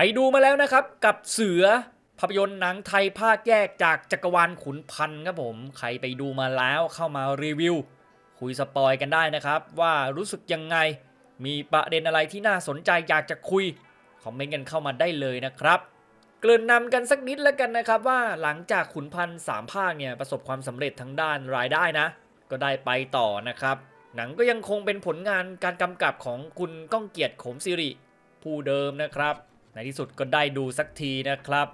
ไปดูมาแล้วนะครับกับเสือภาพยนตร์หนังไทยภาคแยกจากจักรวาลขุนพันธ์ครับผม ใครไปดูมาแล้วเข้ามารีวิว คุยสปอยกันได้นะครับ ว่ารู้สึกยังไงมีประเด็นอะไรที่น่าสนใจอยากจะคุย คอมเมนต์กันเข้ามาได้เลยนะครับเกริ่นนำกันสักนิดแล้วกันนะครับว่าหลังจากขุนพันธ์สามภาคเนี่ยประสบความสำเร็จทางด้านรายได้นะ ก็ได้ไปต่อนะครับ หนังก็ยังคงเป็นผลงานการกำกับของคุณก้องเกียรติขมสิริผู้เดิมนะครับ ในที่สุดก็ได้ดูสักทีนะครับ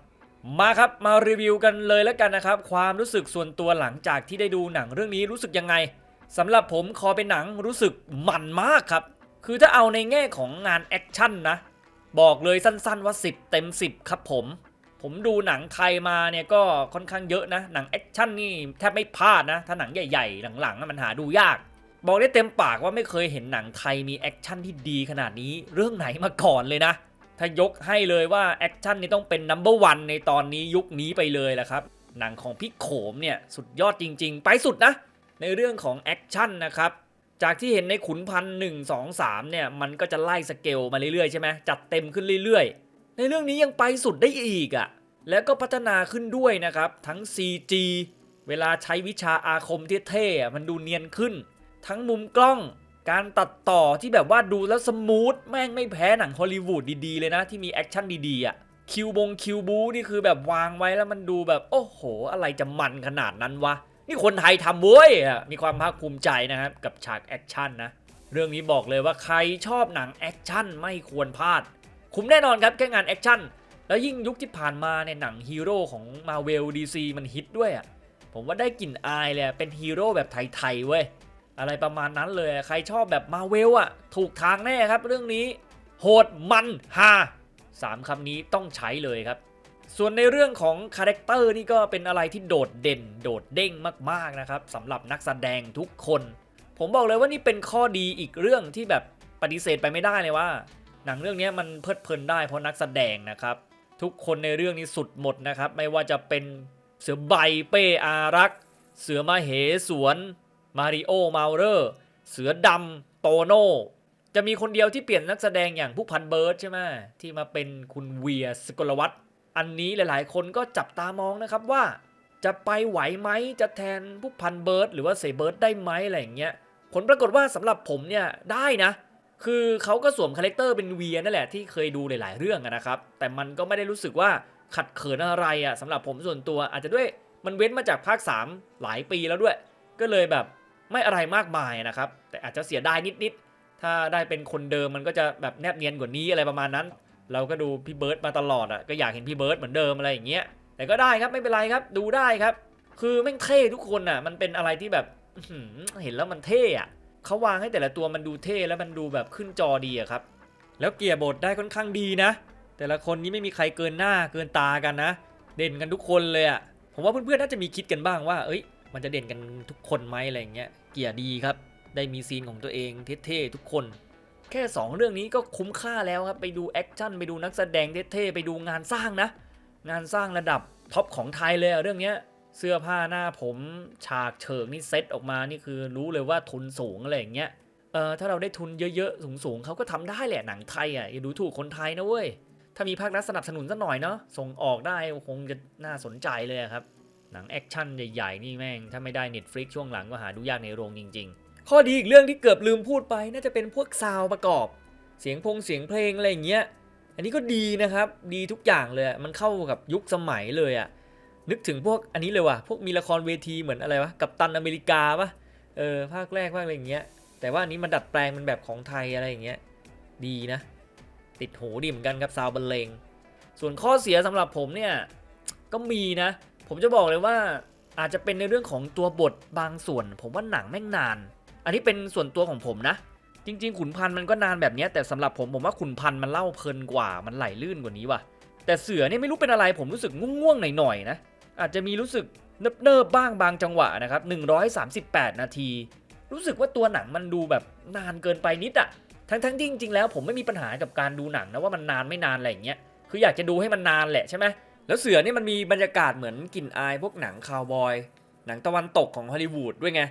มาครับมารีวิวกันเลยแล้วกันนะครับ ความรู้สึกส่วนตัวหลังจากที่ได้ดูหนังเรื่องนี้รู้สึกยังไงสำหรับผมคอเป็นหนังรู้สึกมันมากครับ คือถ้าเอาในแง่ของงานแอคชั่นนะ บอกเลยสั้นๆว่า 10 เต็ม 10 ครับผม ผมดูหนังไทยมาเนี่ยก็ค่อนข้างเยอะนะ หนังแอคชั่นนี่แทบไม่พลาดนะ ถ้าหนังใหญ่ๆ หลังๆมันหาดูยาก บอกได้เต็มปากว่าไม่เคยเห็นหนังไทยมีแอคชั่นที่ดีขนาดนี้เรื่องไหนมาก่อนเลยนะ ถ้ายกให้เลยว่าแอคชั่นนี่ต้องเป็นนัมเบอร์วันในตอนนี้ยุคนี้ไปเลยแหละครับ หนังของพี่โขมเนี่ยสุดยอดจริง ๆ ไปสุดนะ ในเรื่องของแอคชั่นนะครับ จากที่เห็นในขุนพันหนึ่งสองสามเนี่ยมันก็จะไล่สเกลมาเรื่อยๆใช่ไหมจัดเต็มขึ้นเรื่อยๆ ในเรื่องนี้ยังไปสุดได้อีกอะ่ะแล้วก็พัฒนาขึ้นด้วยนะครับ ทั้ง CG เวลาใช้วิชาอาคมเท่ๆอ่มันดูเนียนขึ้น ทั้งมุมกล้อง การตัดต่อที่แบบว่าดูแล้วสมูทแม่งไม่แพ้หนังฮอลลีวูดดีๆเลยนะ ที่มีแอคชั่นดีๆอะคิวบงคิวบูนี่คือแบบวางไว้แล้วมันดูแบบ โอ้โห อะไรจะมันขนาดนั้นวะ นี่คนไทยทำเว้ยมีความภาคภูมิใจนะครับ กับฉากแอคชั่นนะ เรื่องนี้บอกเลยว่าใครชอบหนังแอคชั่นไม่ควรพลาด คุ้มแน่นอนครับแค่งานแอคชั่น แล้วยิ่งยุคที่ผ่านมาในหนังฮีโร่ของมาเวลดีซีมันฮิตด้วยอะผมว่าได้กลิ่นอายเลยเป็นฮีโร่แบบไทยๆเว้ย อะไรประมาณนั้นเลยใครชอบแบบมาเวลอะถูกทางแน่ครับ เรื่องนี้ โหดมันฮาสามคำนี้ต้องใช้เลยครับ ส่วนในเรื่องของคาแรคเตอร์นี่ก็เป็นอะไรที่โดดเด่น โดดเด้งมากๆนะครับสำหรับนักแสดงทุกคน ผมบอกเลยว่านี่เป็นข้อดีอีกเรื่องที่แบบปฏิเสธไปไม่ได้เลยว่า หนังเรื่องนี้มันเพลิดเพลินได้เพราะนักแสดงนะครับ ทุกคนในเรื่องนี้สุดหมดนะครับ ไม่ว่าจะเป็นเสือใบเป้อารักษ์ เสือมาเหสวน มาริโอมาเรอร์ เสือดำโตโน่จะมีคนเดียวที่เปลี่ยนนักแสดงอย่างผู้พันเบิร์ดใช่ไหมที่มาเป็นคุณเวียสกลวัตอันนี้หลายๆ คนก็จับตามองนะครับว่า จะไปไหวไหมจะแทนผู้พันเบิร์ดหรือว่าเสเบิร์ดได้ไหมอะไรอย่างเงี้ยผลปรากฏว่าสำหรับผมเนี่ยได้นะ คือเขาก็สวมคาแรคเตอร์เป็นเวียนั่นแหละที่เคยดูหลาย ๆ เรื่องนะครับ แต่มันก็ไม่ได้รู้สึกว่าขัดเขินอะไรอะสำหรับผมส่วนตัวอาจจะด้วยมันเว้นมาจากภาค 3 หลายปีแล้วด้วย ก็เลยแบบ ไม่อะไรมากมายนะครับ แต่อาจจะเสียดายนิดๆ ถ้าได้เป็นคนเดิมมันก็จะแบบแนบเนียนกว่านี้อะไรประมาณนั้น เราก็ดูพี่เบิร์ดมาตลอดอะก็อยากเห็นพี่เบิร์ดเหมือนเดิมอะไรอย่างเงี้ยแต่ก็ได้ครับไม่เป็นไรครับดูได้ครับ คือแม่งเท่ทุกคนอะมันเป็นอะไรที่แบบเห็นแล้วมันเท่อะเขาวางให้แต่ละตัวมันดูเท่แล้วมันดูแบบขึ้นจอดีอะครับ แล้วเกียร์บทได้ค่อนข้างดีนะ แต่ละคนนี้ไม่มีใครเกินหน้าเกินตากันนะ เด่นกันทุกคนเลยอะผมว่าเพื่อนๆน่าจะมีคิดกันบ้างว่า เอ้ย มันจะเด่นกันทุกคนไหมอะไรอย่างเงี้ยเกียร์ดีครับ ได้มีซีนของตัวเองเท่ๆทุกคน แค่ 2 เรื่องนี้ก็คุ้มค่าแล้วครับ ไปดูแอคชั่นไปดูนักแสดงเท่ๆไปดูงานสร้างนะ งานสร้างระดับท็อปของไทยเลยอะเรื่องเนี้ยเสื้อผ้าหน้าผมฉากเฉิงนี่เซตออกมานี่คือรู้เลยว่าทุนสูงอะไรอย่างเงี้ยเออถ้าเราได้ทุนเยอะๆ สูงๆเขาก็ทำได้แหละหนังไทยอะอย่าดูถูกคนไทยนะเว้ย ถ้ามีภาครัฐสนับสนุนสักหน่อยเนาะส่งออกได้คงจะน่าสนใจเลยครับ หนังแอคชั่นใหญ่ๆนี่แม่ง ถ้าไม่ได้ Netflix ช่วงหลังก็หาดูยากในโรงจริง ๆ ข้อดีอีกเรื่องที่เกือบลืมพูดไปน่าจะเป็นพวกซาวด์ประกอบ เสียงพงเสียงเพลงอะไรอย่างเงี้ย อันนี้ก็ดีนะครับ ดีทุกอย่างเลย มันเข้ากับยุคสมัยเลยอะนึกถึงพวกอันนี้เลยว่ะ พวกมีละครเวทีเหมือนอะไรวะ กับตันอเมริกาปะเออ ภาคแรกภาคอะไรอย่างเงี้ย แต่ว่าอันนี้มันดัดแปลงเป็นแบบของไทยอะไรอย่างเงี้ย ดีนะ ติดหูดีเหมือนกันครับซาวด์บรรเลง ส่วนข้อเสียสำหรับผมเนี่ย ก็มีนะ ผมจะบอกเลยว่าอาจจะเป็นในเรื่องของตัวบทบางส่วน ผมว่าหนังแม่งนาน อันนี้เป็นส่วนตัวของผมนะ จริง ๆ ขุนพันธ์มันก็นานแบบเนี้ยแต่สำหรับผมผมว่าขุนพันธ์มันเล่าเพลินกว่ามันไหลลื่นกว่านี้ว่ะแต่เสือเนี่ยไม่รู้เป็นอะไรผมรู้สึกง่วงๆหน่อยๆนะอาจจะมีรู้สึกเนิบๆบ้างบางจังหวะนะครับ138 นาที รู้สึกว่าตัวหนังมันดูแบบนานเกินไปนิดอะทั้งๆที่จริงๆแล้วผมไม่มีปัญหากับการดูหนังนะว่ามันนานไม่นานอะไรอย่างเงี้ยคืออยากจะดูให้มันนานแหละใช่ไหม แล้วเสือนี่มันมีบรรยากาศเหมือนกลิ่นอายพวกหนังคาวบอย หนังตะวันตกของฮอลลีวูดด้วยไง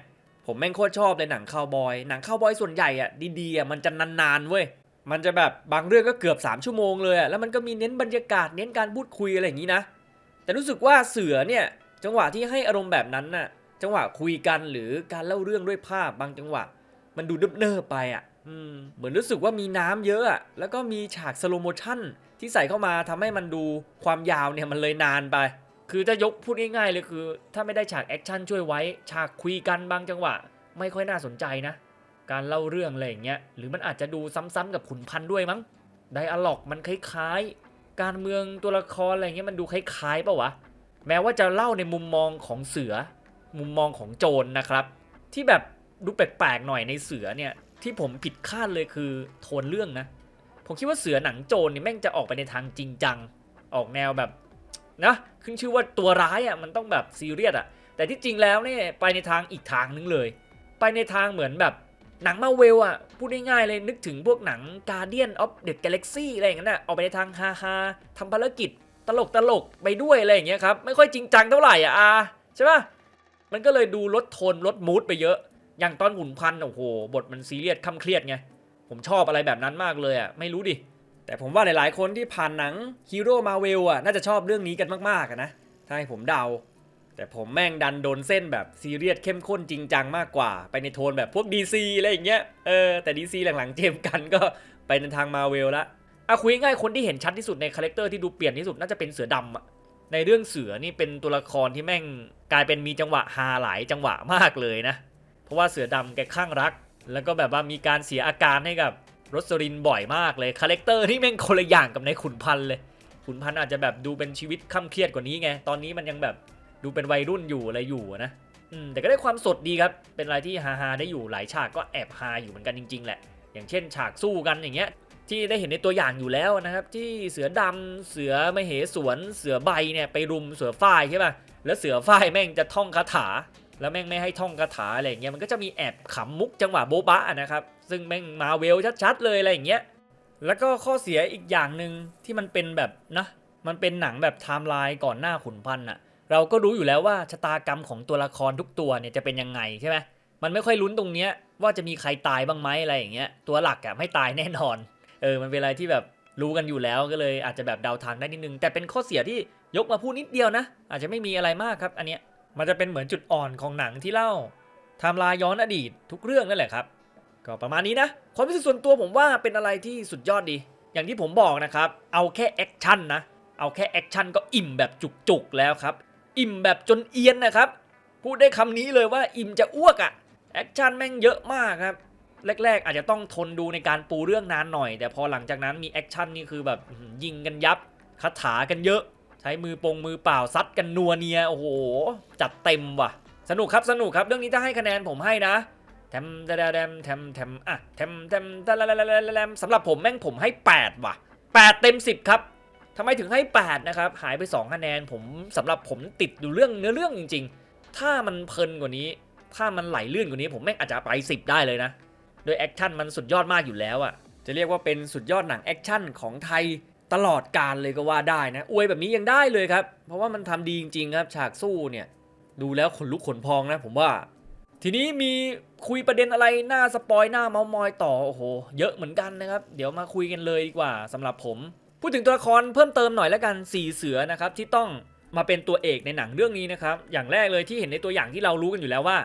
ผมแม่งโคตรชอบเลยหนังคาวบอย หนังคาวบอยส่วนใหญ่อะดีๆอะมันจะนานๆเว้ย มันจะแบบบางเรื่องก็เกือบ 3 ชั่วโมงเลยอะแล้วมันก็มีเน้นบรรยากาศเน้นการพูดคุยอะไรอย่างนี้นะ แต่รู้สึกว่าเสือเนี่ยจังหวะที่ให้อารมณ์แบบนั้นน่ะ จังหวะคุยกันหรือการเล่าเรื่องด้วยภาพบางจังหวะ มันดูเนิบๆไปอะเหมือนรู้สึกว่ามีน้ำเยอะอะ แล้วก็มีฉากสโลโมชั่น ที่ใส่เข้ามาทำให้มันดูความยาวเนี่ยมันเลยนานไป คือจะยกพูดง่ายๆเลยคือ ถ้าไม่ได้ฉากแอคชั่นช่วยไว้ ฉากคุยกันบางจังหวะ ไม่ค่อยน่าสนใจนะ การเล่าเรื่องอะไรอย่างเงี้ยหรือมันอาจจะดูซ้ำๆกับขุนพันธ์ด้วยมั้งไดอะล็อกมันคล้ายๆ การเมืองตัวละครอะไรเงี้ยมันดูคล้ายๆปล่าวะแม้ว่าจะเล่าในมุมมองของเสือ มุมมองของโจรนะครับ ที่แบบดูแปลกๆหน่อยในเสือเนี่ยที่ผมผิดคาดเลยคือโทนเรื่องนะ ผมคิดว่าเสือหนังโจรนี่แม่งจะออกไปในทางจริงจัง ออกแนวแบบนะขึ้นชื่อว่าตัวร้ายอะมันต้องแบบซีเรียสอะ แต่ที่จริงแล้วเนี่ยไปในทางอีกทางนึงเลย ไปในทางเหมือนแบบหนังมาเวลอะพูดง่ายๆเลยนึกถึงพวกหนัง Guardian of the Galaxy อะไรอย่างนั้นน่ะออกไปในทางฮาฮาๆทำภารกิจตลกตลกไปด้วยอะไรอย่างเงี้ยครับไม่ค่อยจริงจังเท่าไหร่อะอาใช่ปะมันก็เลยดูลดโทนลดมูดไปเยอะ อย่างตอนหุ่นพันโอ้โห บทมันซีเรียสคำเครียดไง ผมชอบอะไรแบบนั้นมากเลยอะไม่รู้ดิ แต่ผมว่าหลายๆคนที่ผ่านหนังฮีโร่มาเวลอะน่าจะชอบเรื่องนี้กันมากๆนะถ้าให้ผมเดา แต่ผมแม่งดันโดนเส้นแบบซีเรียสเข้มข้นจริงจังมากกว่า ไปในโทนแบบพวก DC อะไรอย่างเงี้ยเออแต่ DC หลังๆเจมกันก็ไปในทางมาเวลละอะคุยง่ายคนที่เห็นชัดที่สุดในคาแรคเตอร์ที่ดูเปลี่ยนที่สุดน่าจะเป็นเสือดำอะในเรื่องเสือนี่เป็นตัวละครที่แม่งกลายเป็นมีจังหวะฮาหลายจังหวะมากเลยนะ เพราะว่าเสือดำแกข้างรัก แล้วก็แบบว่ามีการเสียอาการให้กับรสรินบ่อยมากเลย คาแรคเตอร์ที่แม่งคนละอย่างกับในขุนพันเลย ขุนพันอาจจะแบบดูเป็นชีวิตค่ำเครียดกว่านี้ไง ตอนนี้มันยังแบบดูเป็นวัยรุ่นอยู่อะไรอยู่นะแต่ก็ได้ความสดดีครับ เป็นอะไรที่ฮาๆได้อยู่หลายฉากก็แอบฮาอยู่เหมือนกันจริง ๆ แหละ อย่างเช่น ฉากสู้กันอย่างเงี้ย ที่ได้เห็นในตัวอย่างอยู่แล้วนะครับ ที่เสือดำเสือมเหสวน เสือใบเนี่ยไปรุมเสือฝ้ายใช่ป่ะ แล้วเสือฝ้ายแม่งจะท่องคาถา แล้วแม่งไม่ให้ท่องคาถาอะไรอย่างเงี้ยมันก็จะมีแอบขำมุกจังหวะโบ๊ะบะนะครับซึ่งแม่งมาเวลชัดๆเลยอะไรอย่างเงี้ยแล้วก็ข้อเสียอีกอย่างหนึ่งที่มันเป็นแบบนะมันเป็นหนังแบบไทม์ไลน์ก่อนหน้าขุนพันธ์อะเราก็รู้อยู่แล้วว่าชะตากรรมของตัวละครทุกตัวเนี่ยจะเป็นยังไงใช่ไหมมันไม่ค่อยลุ้นตรงเนี้ยว่าจะมีใครตายบ้างไหมอะไรอย่างเงี้ยตัวหลักอะไม่ตายแน่นอนเออมันเป็นอะไรที่แบบรู้กันอยู่แล้วก็เลยอาจจะแบบเดาทางได้นิดนึง แต่เป็นข้อเสียที่ยกมาพูดนิดเดียวนะ อาจจะไม่มีอะไรมากครับอันเนี้ย มันจะเป็นเหมือนจุดอ่อนของหนังที่เล่าไทม์ไลน์ย้อนอดีตทุกเรื่องนั่นแหละครับ ก็ประมาณนี้นะ ความรู้สึกส่วนตัวผมว่าเป็นอะไรที่สุดยอดดี อย่างที่ผมบอกนะครับ เอาแค่แอคชั่นนะ เอาแค่แอคชั่นก็อิ่มแบบจุกๆแล้วครับ อิ่มแบบจนเอียนนะครับ พูดได้คำนี้เลยว่าอิ่มจะอ้วกอะแอคชั่นแม่งเยอะมากครับ แรก ๆ อาจจะต้องทนดูในการปูเรื่องนานหน่อย แต่พอหลังจากนั้นมีแอคชั่นนี่คือแบบยิงกันยับคาถากันเยอะ ใช้มือปงมือเปล่าซัดกันนัวเนียโอ้โห จัดเต็มว่ะ สนุกครับสนุกครับเรื่องนี้ถ้าให้คะแนนผมให้นะแทมแทมแทมแทมแทมอะแทมแทมแทมแทมสำหรับผมแม่งผมให้ 8 ว่ะ 8 เต็ม 10 ครับทำไมถึงให้ 8 นะครับ หายไป 2 คะแนนผมสำหรับผมติดอยู่เรื่องเนื้อเรื่องจริง ๆ ถ้ามันเพลินกว่านี้ ถ้ามันไหลลื่นกว่านี้ ผมแม่งอาจจะไป 10 ได้เลยนะ โดยแอคชั่นมันสุดยอดมากอยู่แล้วอะ่ะจะเรียกว่าเป็นสุดยอดหนังแอคชั่นของไทย ตลอดการเลยก็ว่าได้นะอวยแบบนี้ยังได้เลยครับ เพราะว่ามันทำดีจริงๆครับ ฉากสู้เนี่ยดูแล้วขนลุกขนพองนะผมว่า ทีนี้มีคุยประเด็นอะไรหน้าสปอยหน้าเมามอยต่อโอ้โหเยอะเหมือนกันนะครับ เดี๋ยวมาคุยกันเลยดีกว่าสำหรับผม พูดถึงตัวละครเพิ่มเติมหน่อยแล้วกันสี่เสือนะครับที่ต้องมาเป็นตัวเอกในหนังเรื่องนี้นะครับอย่างแรกเลยที่เห็นในตัวอย่างที่เรารู้กันอยู่แล้วว่า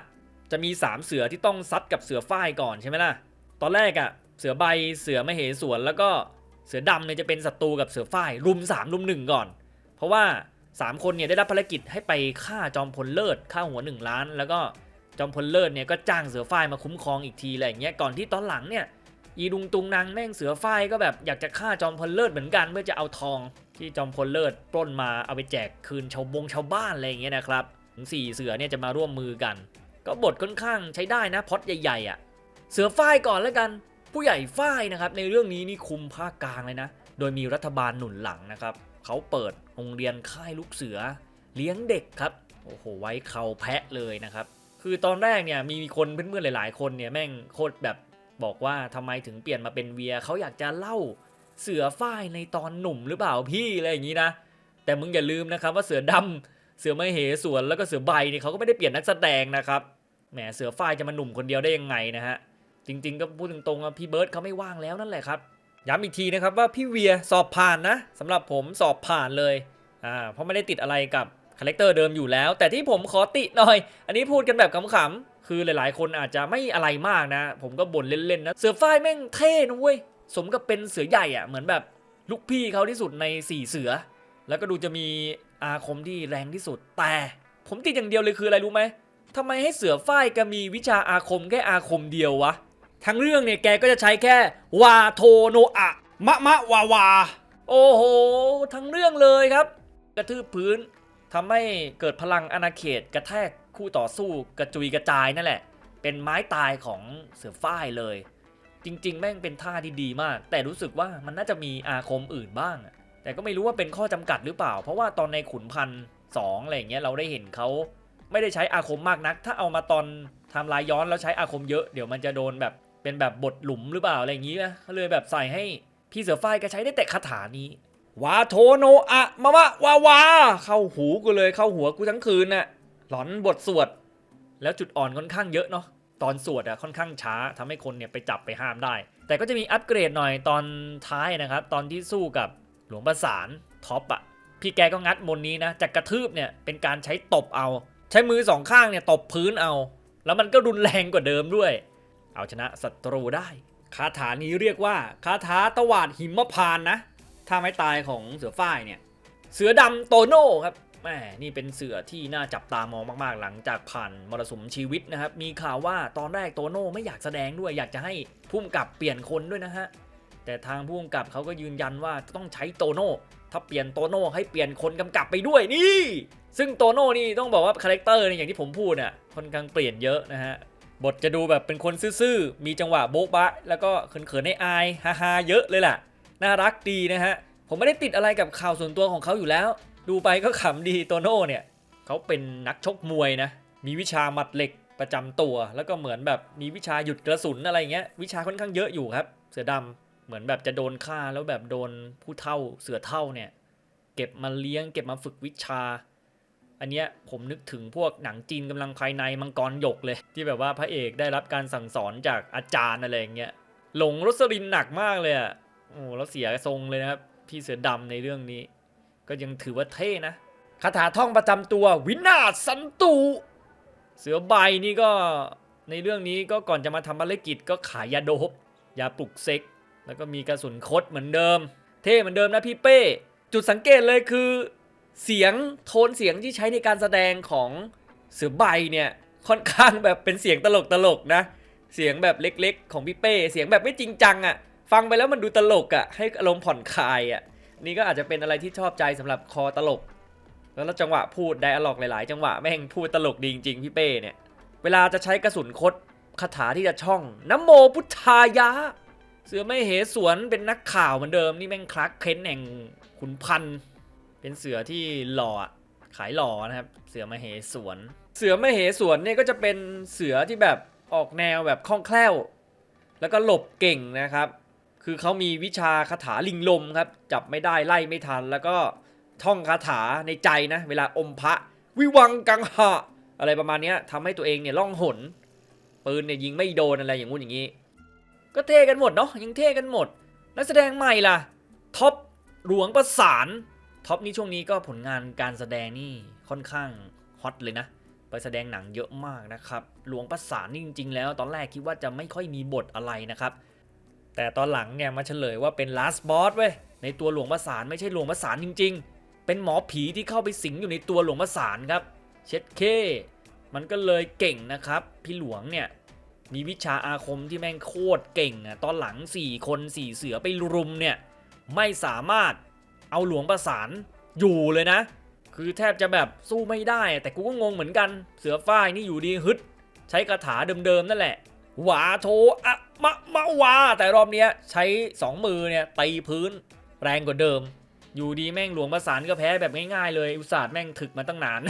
จะมี 3 เสือที่ต้องซัดกับเสือฝ้ายก่อนใช่ไหมล่ะตอนแรกอะ่ะเสือใบเสือมเหสวนแล้วก็ เสือดำเนี่ยจะเป็นศัตรูกับเสือฝ้ายรุม 3 รุม 1 ก่อน เพราะว่า 3 คนเนี่ยได้รับภารกิจให้ไปฆ่าจอมพลเลิศฆ่าหัว 1 ล้าน แล้วก็จอมพลเลิศเนี่ยก็จ้างเสือฝ้ายมาคุ้มครองอีกทีอะไรอย่างเงี้ยก่อนที่ตอนหลังเนี่ยอีดุงตุงนางแม่งเสือฝ้ายก็แบบอยากจะฆ่าจอมพลเลิศเหมือนกันเพื่อจะเอาทองที่จอมพลเลิศปล้นมาเอาไปแจกคืนชาวบงชาวบ้านอะไรอย่างเงี้ยนะครับถึงสี่เสือเนี่ยจะมาร่วมมือกัน ก็บทค่อนข้างใช้ได้นะพอดใหญ่ๆอะ่ะเสือฝ้ายก่อนแล้วกัน ผู้ใหญ่ฝ้ายนะครับในเรื่องนี้นี่คุมภาคกลางเลยนะ โดยมีรัฐบาลหนุนหลังนะครับเขาเปิดโรงเรียนค่ายลูกเสือ เลี้ยงเด็กครับโอ้โหไว้เขาแพะเลยนะครับ คือตอนแรกเนี่ยมีคนเพื่อนๆหลาย ๆ คนเนี่ยแม่งโคตรแบบบอกว่าทำไมถึงเปลี่ยนมาเป็นเวียเขาอยากจะเล่าเสือฝ้ายในตอนหนุ่มหรือเปล่าพี่อะไรอย่างนี้นะ แต่มึงอย่าลืมนะครับว่าเสือดำเสือไม่เหสวนแล้วก็เสือใบเนี่ยเขาก็ไม่ได้เปลี่ยนนักแสดงนะครับแหมเสือฝ้ายจะมาหนุ่มคนเดียวได้ยังไงนะฮะ จริง ๆ ก็พูดตรงๆว่าพี่เบิร์ดเขาไม่ว่างแล้วนั่นแหละครับย้ำอีกทีนะครับว่าพี่เวียสอบผ่านนะสำหรับผมสอบผ่านเลยอ่าเพราะไม่ได้ติดอะไรกับคาแรคเตอร์เดิมอยู่แล้ว แต่ที่ผมขอติหน่อย อันนี้พูดกันแบบขำๆคือหลายๆ คนอาจจะไม่อะไรมากนะ ผมก็บ่นเล่นๆนะเสือฝ้ายแม่งเท่นะเว้ยสมกับเป็นเสือใหญ่อะเหมือนแบบลูกพี่เขาที่สุดในสี่เสือ แล้วก็ดูจะมีอาคมที่แรงที่สุด แต่ ผมติดอย่างเดียวเลยคืออะไรรู้ไหมทำไมให้เสือฝ้ายแกมีวิชาอาคมแค่อาคมเดียววะ ทั้งเรื่องเนี่ยแกก็จะใช้แค่วาโทโนอะมะมะวาวา โอ้โห ทั้งเรื่องเลยครับ กระทืบพื้นทำให้เกิดพลังอาณาเขตกระแทกคู่ต่อสู้กระจุยกระจายนั่นแหละ เป็นไม้ตายของเสือฝ้ายเลย จริง ๆ แม่งเป็นท่าที่ดีมาก แต่รู้สึกว่ามันน่าจะมีอาคมอื่นบ้าง แต่ก็ไม่รู้ว่าเป็นข้อจำกัดหรือเปล่า เพราะว่าตอนในขุนพันสองอะไรอย่างเงี้ยเราได้เห็นเขาไม่ได้ใช้อาคมมากนัก ถ้าเอามาตอนทำลายย้อนแล้วใช้อาคมเยอะเดี๋ยวมันจะโดนแบบ เป็นแบบบทหลุมหรือเปล่าอะไรอย่างงี้นะก็เลยแบบใส่ให้พี่เสือฝ้ายก็ใช้ได้แต่คาถานี้วาโทโนอะมะมะวาวาเข้าหูกูเลยเข้าหัวกูทั้งคืนน่ะหลอนบทสวด แล้วจุดอ่อนค่อนข้างเยอะเนาะตอนสวดอะค่อนข้างช้าทำให้คนเนี่ยไปจับไปห้ามได้ แต่ก็จะมีอัปเกรดหน่อยตอนท้ายนะครับ ตอนที่สู้กับหลวงประสานท็อปอะพี่แกก็งัดมนต์นี้นะจากกระทืบเนี่ยเป็นการใช้ตบเอา ใช้มือสองข้างเนี่ยตบพื้นเอา แล้วมันก็รุนแรงกว่าเดิมด้วย เอาชนะศัตรูได้ คาถานี้เรียกว่าคาถาตวาดหิมพานนะ ถ้าไม่ตายของเสือฝ้ายเนี่ย เสือดำโตโน่ครับแหมนี่เป็นเสือที่น่าจับตามองมาก ๆ หลังจากผ่านมรสุมชีวิตนะครับ มีข่าวว่าตอนแรกโตโน่ไม่อยากแสดงด้วย อยากจะให้พุ่มกับเปลี่ยนคนด้วยนะฮะ แต่ทางพุ่มกับเขาก็ยืนยันว่าต้องใช้โตโน่ ถ้าเปลี่ยนโตโน่ให้เปลี่ยนคนกำกับไปด้วยนี่ ซึ่งโตโน่นี่ต้องบอกว่าคาแรคเตอร์เนี่ยอย่างที่ผมพูดน่ะค่อนข้างเปลี่ยนเยอะนะฮะ บทจะดูแบบเป็นคนซื่อๆ มีจังหวะโบ๊ะบะ แล้วก็เขินๆในอายๆฮาๆเยอะเลยล่ะ น่ารักดีนะฮะ ผมไม่ได้ติดอะไรกับข่าวส่วนตัวของเขาอยู่แล้ว ดูไปก็ขำดีโตโน่เนี่ย เขาเป็นนักชกมวยนะ มีวิชาหมัดเหล็กประจำตัว แล้วก็เหมือนแบบมีวิชาหยุดกระสุนอะไรเงี้ย วิชาค่อนข้างเยอะอยู่ครับ เสือดำเหมือนแบบจะโดนฆ่าแล้วแบบโดนผู้เท่าเสือเท่าเนี่ย เก็บมาเลี้ยง เก็บมาฝึกวิชา อันเนี้ยผมนึกถึงพวกหนังจีนกำลังภายในมังกรหยกเลย ที่แบบว่าพระเอกได้รับการสั่งสอนจากอาจารย์อะไรอย่างเงี้ยหลงรสลินหนักมากเลยอะโอ้แล้วเสียทรงเลยนะครับพี่เสือดำในเรื่องนี้ ก็ยังถือว่าเท่นะคาถาท่องประจำตัววินาศสันตุเสือใบนี่ก็ในเรื่องนี้ก็ก่อนจะมาทำภารกิจก็ขายยาโดบยาปลุกเซ็ก แล้วก็มีกระสุนคดเหมือนเดิม เท่เหมือนเดิมนะพี่เป้ จุดสังเกตเลยคือ เสียงโทนเสียงที่ใช้ในการแสดงของเสือใบเนี่ยค่อนข้างแบบเป็นเสียงตลกตลกๆนะ เสียงแบบเล็กๆ ของพี่เป้ เสียงแบบไม่จริงจังอะ่ะฟังไปแล้วมันดูตลกอะ่ะให้อารมณ์ผ่อนคลายอะ่ะนี่ก็อาจจะเป็นอะไรที่ชอบใจสำหรับคอตลก แล้วจังหวะพูดไดอะล็อกหลายๆ จังหวะแม่งพูดตลกดีจริงๆพี่เป้เนี่ยเวลาจะใช้กระสุนคดคาถาที่จะช่องน้ำโมพุทธายะ เสือไม่เหสวนเป็นนักข่าวเหมือนเดิมนี่แม่งคลักเค้นแห่งขุนพันธ์ เป็นเสือที่หล่อขายหล่อนะครับ เสือมเหสวน เสือมเหสวนเนี่ยก็จะเป็นเสือที่แบบออกแนวแบบคล่องแคล่ว แล้วก็หลบเก่งนะครับ คือเขามีวิชาคาถาลิงลมครับ จับไม่ได้ไล่ไม่ทัน แล้วก็ท่องคาถาในใจนะ เวลาอมพระวิวังกังหะอะไรประมาณนี้ทำให้ตัวเองเนี่ยล่องหนปืนเนี่ยยิงไม่โดนอะไรอย่างงู้นอย่างนี้ ก็เท่กันหมดเนาะยังเท่กันหมดนักแสดงใหม่ล่ะท็อปหลวงประสาน ท็อปนี้ช่วงนี้ก็ผลงานการแสดงนี่ค่อนข้างฮอตเลยนะ ไปแสดงหนังเยอะมากนะครับ หลวงประสานนี่จริง ๆ แล้ว ตอนแรกคิดว่าจะไม่ค่อยมีบทอะไรนะครับ แต่ตอนหลังเนี่ยมาเฉลยว่าเป็น last boss เว้ย ในตัวหลวงประสานไม่ใช่หลวงประสานจริง ๆ เป็นหมอผีที่เข้าไปสิงอยู่ในตัวหลวงประสานครับ เช็ดเค มันก็เลยเก่งนะครับ พี่หลวงเนี่ยมีวิชาอาคมที่แม่งโคตรเก่งอะ ตอนหลัง 4 คน 4 เสือไปรุมเนี่ย ไม่สามารถ เอาหลวงประสานอยู่เลยนะ คือแทบจะแบบสู้ไม่ได้ แต่กูก็งงเหมือนกัน เสือฝ้ายนี่อยู่ดีฮึด ใช้คาถาเดิมๆนั่นแหละ หวาโทอะมะมะวา แต่รอบเนี้ยใช้ 2 มือเนี่ยตีพื้นแรงกว่าเดิม อยู่ดีแม่งหลวงประสานก็แพ้แบบง่ายๆเลยอุตส่าห์แม่งถึกมาตั้งนาน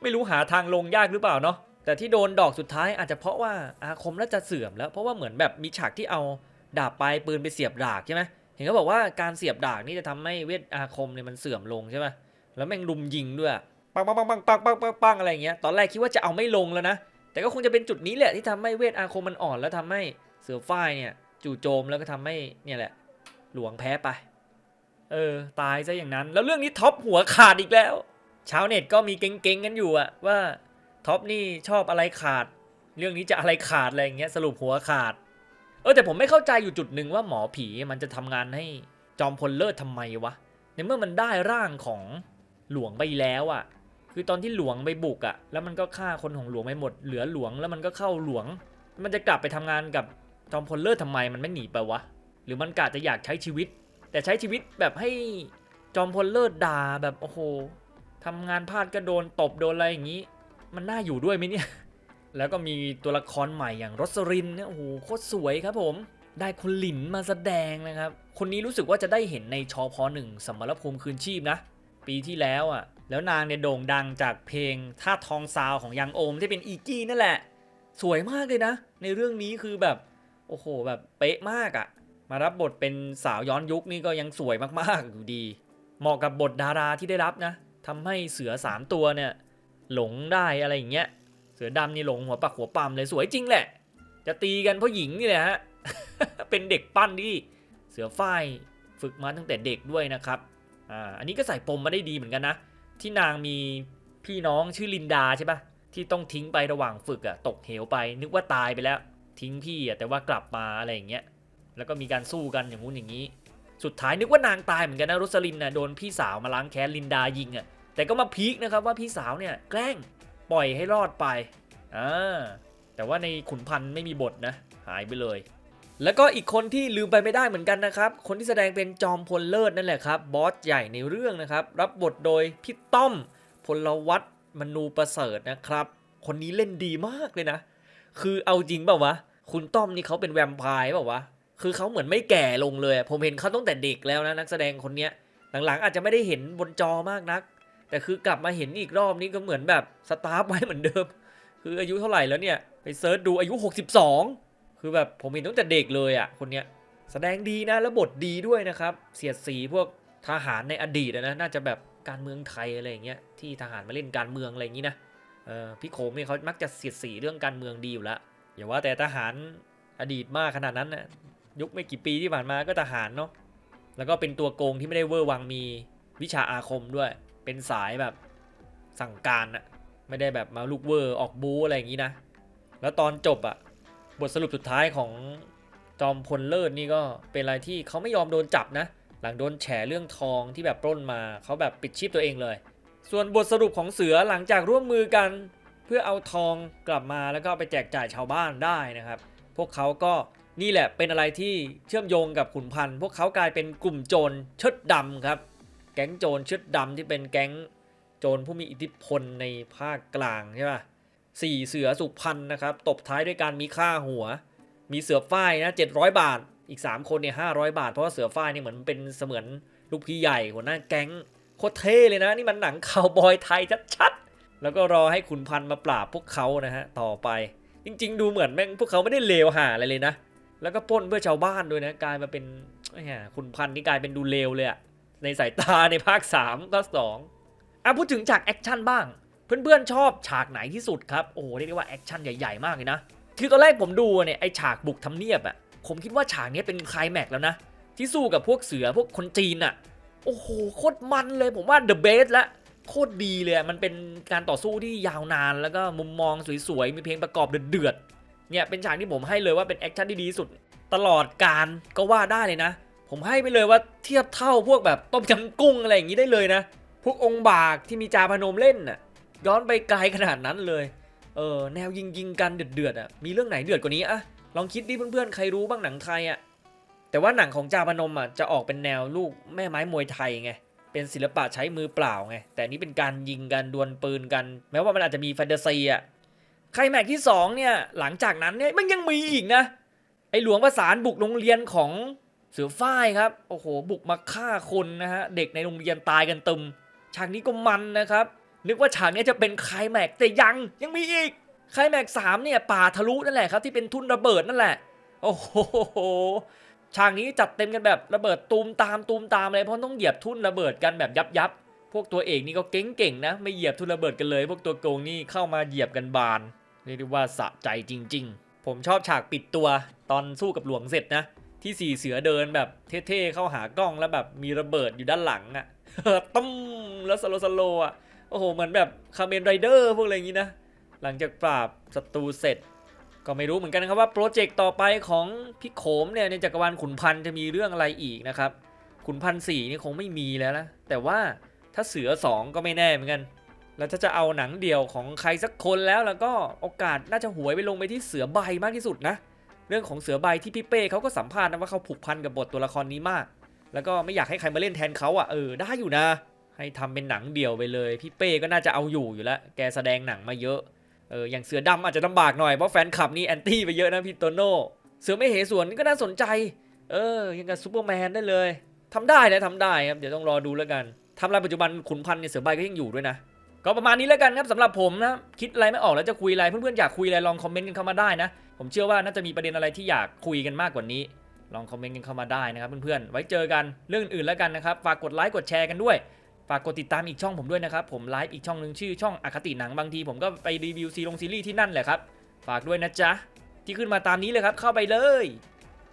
ไม่รู้หาทางลงยากหรือเปล่าเนาะแต่ที่โดนดอกสุดท้ายอาจจะเพราะว่าอาคมน่าจะเสื่อมแล้วเพราะว่าเหมือนแบบมีฉากที่เอาดาบปลายปืนไปเสียบดาบใช่ไหม ห็นเขาบอกว่าการเสียบดาบนี่จะทำให้เวทอาคมเนี่ยมันเสื่อมลงใช่ไหมแล้วแม่งลุมยิงด้วยปังปังปังปังปังปังปังปังอะไรเงี้ยตอนแรกคิดว่าจะเอาไม่ลงแล้วนะแต่ก็คงจะเป็นจุดนี้แหละที่ทำให้เวทอาคมมันอ่อน แล้วทำให้เสือฝ้ายเนี่ยจู่โจมแล้วก็ทำให้เนี่ยแหละ หลวงแพ้ไป เออ ตายซะอย่างนั้น แล้วเรื่องนี้ท็อปหัวขาดอีกแล้ว ชาวเน็ตก็มีเก่งๆกันอยู่อะว่าท็อปนี่ชอบอะไรขาด เรื่องนี้จะอะไรขาดอะไรอย่างเงี้ยสรุปหัวขาด เออแต่ผมไม่เข้าใจอยู่จุดหนึ่งว่าหมอผีมันจะทำงานให้จอมพลเลิศทำไมวะในเมื่อมันได้ร่างของหลวงไปแล้วอะคือตอนที่หลวงไปบุกอะแล้วมันก็ฆ่าคนของหลวงไปหมดเหลือหลวงแล้วมันก็เข้าหลวง มันจะกลับไปทำงานกับจอมพลเลิศทำไมมันไม่หนีไปวะหรือมันกะจะอยากใช้ชีวิต แต่ใช้ชีวิตแบบให้จอมพลเลิศด่าแบบโอ้โหทำงานพลาดก็โดนตบโดนอะไรอย่างนี้ มันน่าอยู่ด้วยไหมเนี่ย แล้วก็มีตัวละครใหม่อย่างรสรินเนี่ยโอ้โหโคตรสวยครับผม ได้คุณหลินมาแสดงนะครับ คนนี้รู้สึกว่าจะได้เห็นในชอพหนึ่งสมรภูมิคืนชีพนะ ปีที่แล้วอะ แล้วนางเนี่ยโด่งดังจากเพลงท่าทองซาวของยังโอมที่เป็นอีกี้นั่นแหละ สวยมากเลยนะ ในเรื่องนี้คือแบบโอ้โหแบบเป๊ะมากอะ่ะ มารับบทเป็นสาวย้อนยุคนี่ก็ยังสวยมากๆอยู่ดี เหมาะกับบทดาราที่ได้รับนะทำให้เสือสามตัวเนี่ยหลงได้อะไรอย่างเงี้ย สือดำนี่หลงหัวปักหัวปั๊มเลยสวยจริงแหละ จะตีกันเพราะหญิงนี่แหละฮะ เป็นเด็กปั้นที่เสือฝ้ายฝึกมาตั้งแต่เด็กด้วยนะครับ อ่า อันนี้ก็ใส่ปมมาได้ดีเหมือนกันนะ ที่นางมีพี่น้องชื่อลินดาใช่ปะที่ต้องทิ้งไประหว่างฝึกอะตกเหวไป นึกว่าตายไปแล้ว ทิ้งพี่อะแต่ว่ากลับมาอะไรอย่างเงี้ย แล้วก็มีการสู้กันอย่างงู้นอย่างนี้ สุดท้ายนึกว่านางตายเหมือนกันนะรสลินนะโดนพี่สาวมาล้างแค้นลินดายิงอะแต่ก็มาพีคนะครับว่าพี่สาวเนี่ยแกล้ง ปล่อยให้รอดไปอ่าแต่ว่าในขุนพันธ์ไม่มีบทนะ หายไปเลย แล้วก็อีกคนที่ลืมไปไม่ได้เหมือนกันนะครับ คนที่แสดงเป็นจอมพลเลิศนั่นแหละครับ บอสใหญ่ในเรื่องนะครับ รับบทโดยพี่ต้อมพลวัตมนูประเสริฐนะครับ คนนี้เล่นดีมากเลยนะ คือเอาจริงเปล่าวะ คุณต้อมนี่เขาเป็นแวมไพร์เปล่าวะ คือเขาเหมือนไม่แก่ลงเลย ผมเห็นเขาตั้งแต่เด็กแล้วนะนักแสดงคนเนี้ย หลังๆอาจจะไม่ได้เห็นบนจอมากนัก แต่คือกลับมาเห็นอีกรอบนี้ก็เหมือนแบบสตาร์ฟไว้เหมือนเดิม คืออายุเท่าไหร่แล้วเนี่ย ไปเซิร์ชดูอายุ 62 คือแบบผมเห็นตั้งแต่เด็กเลยอะคนเนี้ยแสดงดีนะแล้วบทดีด้วยนะครับ เสียดสีพวกทหารในอดีตนะน่าจะแบบการเมืองไทยอะไรอย่างเงี้ยที่ทหารมาเล่นการเมืองอะไรอย่างงี้นะพี่โขมเนี่ยเขามักจะเสียดสีเรื่องการเมืองดีอยู่แล้วอย่าว่าแต่ทหารอดีตมากขนาดนั้นนะยุคไม่กี่ปีที่ผ่านมาก็ทหารเนาะแล้วก็เป็นตัวโกงที่ไม่ได้เวอร์วังมีวิชาอาคมด้วย เป็นสายแบบสั่งการอะไม่ได้แบบมาลูกเวอร์ออกบูอะไรอย่างงี้นะ แล้วตอนจบอะบทสรุปสุดท้ายของจอมพลเลิศนี่ก็เป็นอะไรที่เขาไม่ยอมโดนจับนะ หลังโดนแฉเรื่องทองที่แบบปล้นมาเขาแบบปิดชีพตัวเองเลย ส่วนบทสรุปของเสือหลังจากร่วมมือกัน เพื่อเอาทองกลับมาแล้วก็ไปแจกจ่ายชาวบ้านได้นะครับ พวกเขาก็นี่แหละเป็นอะไรที่เชื่อมโยงกับขุนพันธ์พวกเขากลายเป็นกลุ่มโจรเชิดดำครับ แก๊งโจรชิดดำที่เป็นแก๊งโจรผู้มีอิทธิพลในภาคกลางใช่ปะสี่เสือสุพรรณนะครับตบท้ายด้วยการมีค่าหัว มีเสือฝ้ายนะ700บาท อีก 3 คนเนี่ย500บาท เพราะว่าเสือฝ้ายนี่เหมือนเป็นเสมือนลูกพี่ใหญ่หัวหน้าแก๊งโคตรเท่เลยนะ นี่มันหนังข่าวบอยไทยชัดๆแล้วก็รอให้ขุนพันธ์มาปราบพวกเขานะฮะต่อไป จริง ๆ ดูเหมือนแม่งพวกเขาไม่ได้เลวหาอะไรเลยนะ แล้วก็ปล้นเพื่อชาวบ้านด้วยนะกลายมาเป็นไอ้เหี้ยขุนพันธ์นี่กลายเป็นดูเลวเลยอะ ในสายตาในภาค3ก็2อะพูดถึงฉากแอคชั่นบ้าง เพื่อนๆชอบฉากไหนที่สุดครับ โอ้โหเรียกได้ว่าแอคชั่นใหญ่ๆมากเลยนะ คือตอนแรกผมดูเนี่ยไอฉากบุกทำเนียบอะผมคิดว่าฉากนี้เป็นคลายแม็กซ์แล้วนะ ที่สู้กับพวกเสือพวกคนจีนอะโอ้โหโคตรมันเลยผมว่าเดอะเบสละโคตรดีเลยมันเป็นการต่อสู้ที่ยาวนานแล้วก็มุมมองสวยๆมีเพลงประกอบเดือดๆเนี่ยเป็นฉากที่ผมให้เลยว่าเป็นแอคชั่นที่ดีสุด ตลอดการก็ว่าได้เลยนะ ผมให้ไปเลยว่าเทียบเท่าพวกแบบต้มยำกุ้งอะไรอย่างนี้ได้เลยนะ พวกองค์บากที่มีจาพนมเล่นน่ะ ย้อนไปไกลขนาดนั้นเลย เออแนวยิงยิงกันเดือดเดือดๆอะ มีเรื่องไหนเดือดกว่านี้อะ ลองคิดดิเพื่อนๆ ใครรู้บ้างหนังไทยอะ แต่ว่าหนังของจาพนมอะจะออกเป็นแนวลูกแม่ไม้มวยไทยไง เป็นศิลปะใช้มือเปล่าไง แต่นี้เป็นการยิงกันดวลปืนกัน แม้ว่ามันอาจจะมีแฟนตาซีอะใครแม็กที่สองเนี่ยหลังจากนั้นเนี่ยมันยังมีอีกนะไอหลวงประสานบุกโรงเรียนของ เสือฝ้ายครับ โอ้โห บุกมาฆ่าคนนะฮะ เด็กในโรงเรียนตายกันตึม ฉากนี้ก็มันนะครับ นึกว่าฉากนี้จะเป็นไคลแม็กซ์แต่ยัง ยังมีอีกไคลแม็กซ์สามเนี่ยป่าทะลุนั่นแหละครับ ที่เป็นทุ่นระเบิดนั่นแหละ โอ้โห ฉากนี้จัดเต็มกันแบบระเบิดตูมตามตูมตามเลยเพราะต้องเหยียบทุ่นระเบิดกันแบบยับยับพวกตัวเอกนี่ก็เก่งๆนะ ไม่เหยียบทุ่นระเบิดกันเลย พวกตัวโกงนี่เข้ามาเหยียบกันบานเรียกได้ว่าสะใจจริง ๆ ผมชอบฉากปิดตัวตอนสู้กับหลวงเสร็จนะ ที่สี่เสือเดินแบบเท่ๆเข้าหากล้องแล้วแบบมีระเบิดอยู่ด้านหลังอะตั้มแล้วสโลสโลว์อะโอ้โหเหมือนแบบคาเมนไรเดอร์พวกอะไรอย่างงี้นะ หลังจากปราบศัตรูเสร็จ ก็ไม่รู้เหมือนกันครับว่าโปรเจกต์ต่อไปของพี่โขมเนี่ยในจักรวาลขุนพันธ์จะมีเรื่องอะไรอีกนะครับ ขุนพันธ์สี่นี่คงไม่มีแล้วนะแต่ว่าถ้าเสือสองก็ไม่แน่เหมือนกัน แล้วถ้าจะเอาหนังเดี่ยวของใครสักคนแล้วแล้วก็โอกาสน่าจะหวยไปลงไปที่เสือใบมากที่สุดนะ เรื่องของเสือใบที่พี่เป้เขาก็สัมภาษณ์นะว่าเขาผูกพันกับบทตัวละครนี้มาก แล้วก็ไม่อยากให้ใครมาเล่นแทนเขาอะเออได้อยู่นะ ให้ทำเป็นหนังเดี่ยวไปเลย พี่เป้ก็น่าจะเอาอยู่อยู่แล้วแกแสดงหนังมาเยอะเอออย่างเสือดำอาจจะลำบากหน่อยเพราะแฟนคลับนี่แอนตี้ไปเยอะนะพี่โตโน่เสือไม่เหสวนนี่ก็น่าสนใจ เออยังกับซูเปอร์แมนได้เลยทำได้นะทำได้ครับเดี๋ยวต้องรอดูแล้วกันทำรายปัจจุบันขุนพันธ์เนี่ยเสือใบก็ยังอยู่ด้วยนะ ก็ประมาณนี้แล้วกันครับสำหรับผมนะคิดอะไรไม่ออกแล้วจะคุยอะไรเพื่อนๆอยากคุยอะไรลองคอมเมนต์กันเข้ามาได้นะ ผมเชื่อว่าน่าจะมีประเด็นอะไรที่อยากคุยกันมากกว่านี้ ลองคอมเมนต์กันเข้ามาได้นะครับเพื่อนๆไว้เจอกันเรื่องอื่นแล้วกันนะครับฝากกดไลค์กดแชร์กันด้วยฝากกดติดตามอีกช่องผมด้วยนะครับผมไลฟ์อีกช่องหนึ่งชื่อช่องอคติหนังบางทีผมก็ไปรีวิวซีลงซีรีส์ที่นั่นแหละครับฝากด้วยนะจ๊ะที่ขึ้นมาตามนี้เลยครับเข้าไปเลย